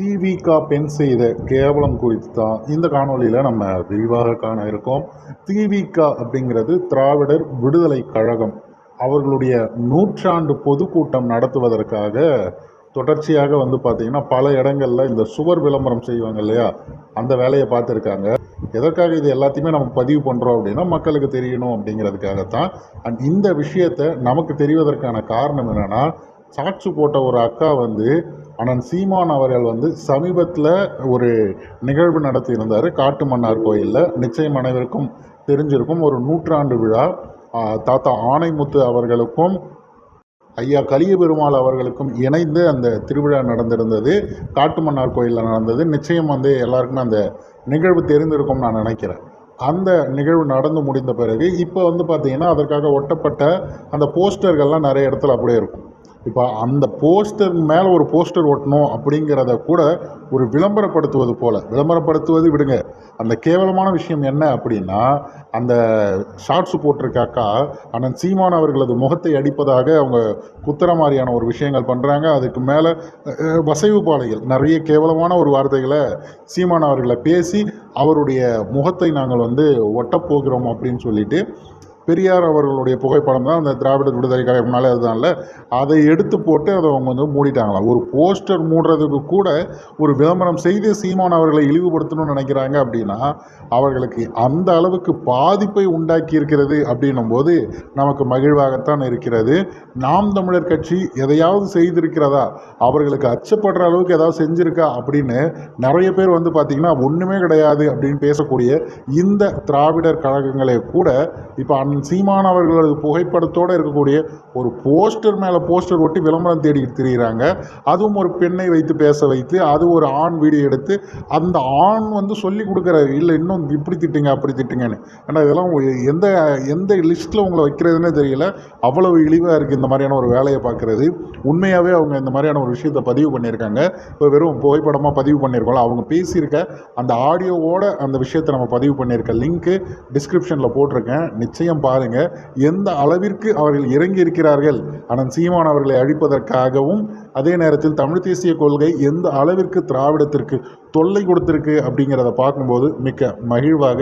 திவிக பெண் செய்த கேவலம் குறித்து தான் இந்த காணொளியில் நம்ம விரிவாக காண இருக்கோம். திவிக அப்படிங்கிறது திராவிடர் விடுதலை கழகம். அவர்களுடைய நூற்றாண்டு பொதுக்கூட்டம் நடத்துவதற்காக தொடர்ச்சியாக வந்து பார்த்திங்கன்னா பல இடங்களில் இந்த சுவர் விளம்பரம் செய்வாங்க இல்லையா? அந்த வேலையை பார்த்துருக்காங்க. எதற்காக இது எல்லாத்தையுமே நம்ம பதிவு பண்ணுறோம் அப்படின்னா மக்களுக்கு தெரியணும் அப்படிங்கிறதுக்காகத்தான். அண்ட் இந்த விஷயத்தை நமக்கு தெரிவதற்கான காரணம் என்னென்னா சாட்சி போட்ட ஒரு அக்கா வந்து அண்ணன் சீமான் அவர்கள் வந்து சமீபத்தில் ஒரு நிகழ்வு நடத்தியிருந்தார். காட்டு மன்னார் கோயிலில். நிச்சயம் அனைவருக்கும் தெரிஞ்சிருக்கும். ஒரு நூற்றாண்டு விழா. தாத்தா ஆணைமுத்து அவர்களுக்கும் ஐயா கலிய பெருமாள் அவர்களுக்கும் இணைந்து அந்த திருவிழா நடந்திருந்தது. காட்டு மன்னார் கோயிலில் நடந்தது. நிச்சயம் வந்து எல்லாருக்குமே அந்த நிகழ்வு தெரிந்திருக்கும்னு நான் நினைக்கிறேன். அந்த நிகழ்வு நடந்து முடிந்த பிறகு இப்போ வந்து பார்த்திங்கன்னா அதற்காக ஒட்டப்பட்ட அந்த போஸ்டர்கள்லாம் நிறைய இடத்துல அப்படியே இருக்கும். இப்போ அந்த போஸ்டர் மேலே ஒரு போஸ்டர் ஒட்டணும் அப்படிங்கிறத கூட ஒரு விளம்பரப்படுத்துவது போல். விளம்பரப்படுத்துவது விடுங்க. அந்த கேவலமான விஷயம் என்ன அப்படின்னா அந்த ஷார்ட்ஸ் போட்டிருக்க அக்கா அண்ணன் சீமான் அவர்களது முகத்தை அடிப்பதாக அவங்க குத்துற மாதிரியான ஒரு விஷயங்கள் பண்ணுறாங்க அதுக்கு மேலே வசைவு பாலைகள் நிறைய கேவலமான ஒரு வார்த்தைகளை சீமான் அவர்களை பேசி அவருடைய முகத்தை நாங்கள் வந்து ஒட்டப்போகிறோம் அப்படின்னு சொல்லிட்டு பெரியார் அவர்களுடைய புகைப்படம் தான் அந்த திராவிட விடுதலை கழகம்னாலே அதுதான்ல அதை எடுத்து போட்டு அதை அவங்க வந்து மூடிட்டாங்களாம். ஒரு போஸ்டர் மூடுறதுக்கு கூட ஒரு விளம்பரம் செய்து சீமான் அவர்களை இழிவுபடுத்தணும்னு நினைக்கிறாங்க அப்படின்னா அவர்களுக்கு அந்த அளவுக்கு பாதிப்பை உண்டாக்கி இருக்கிறது அப்படின்னும் போது நமக்கு மகிழ்வாகத்தான் இருக்கிறது. நாம் தமிழர் கட்சி எதையாவது செய்திருக்கிறதா? அவர்களுக்கு அச்சப்படுற அளவுக்கு ஏதாவது செஞ்சுருக்கா? அப்படின்னு நிறைய பேர் வந்து பார்த்திங்கன்னா ஒன்றுமே கிடையாது அப்படின்னு பேசக்கூடிய இந்த திராவிடர் கழகங்களை கூட இப்போ நம் சீமான் அவர்களது புகைப்படத்தோடு இருக்கக்கூடிய ஒரு போஸ்டர் மேலே போஸ்டர் ஒட்டி விளம்பரம் தேடி திரிகிறாங்க அதுவும் ஒரு பெண்ணை வைத்து பேச வைத்து அது ஒரு ஆண் வீடியோ எடுத்து அந்த ஆண் வந்து சொல்லி கொடுக்குறாரு இல்லை இன்னும் இப்படி திட்டுங்க அப்படி திட்டுங்கன்னு. ஏன்னா இதெல்லாம் எந்த எந்த லிஸ்ட்டில் உங்களை வைக்கிறதுனே தெரியல. அவ்வளவு இழிவாக இருக்குது இந்த மாதிரியான ஒரு வேலையை பார்க்குறது. உண்மையாகவே அவங்க இந்த மாதிரியான ஒரு விஷயத்தை பதிவு பண்ணியிருக்காங்க. இப்போ வெறும் புகைப்படமாக பதிவு பண்ணியிருக்கோம்ல அவங்க பேசியிருக்க அந்த ஆடியோவோட அந்த விஷயத்தை நம்ம பதிவு பண்ணியிருக்க லிங்க்கு டிஸ்கிரிப்ஷனில் போட்டிருக்கேன். நிச்சயம் பாருங்கள் எந்த அளவிற்கு அவர்கள் இறங்கி இருக்கிறார்கள் ஆனால் சீமான் அவர்களை அழிப்பதற்காகவும் அதே நேரத்தில் தமிழ் தேசிய கொள்கை எந்த அளவிற்கு திராவிடத்திற்கு தொல்லை கொடுத்திருக்கு அப்படிங்கிறத பார்க்கும்போது மிக்க மகிழ்வாக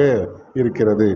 இருக்கிறது.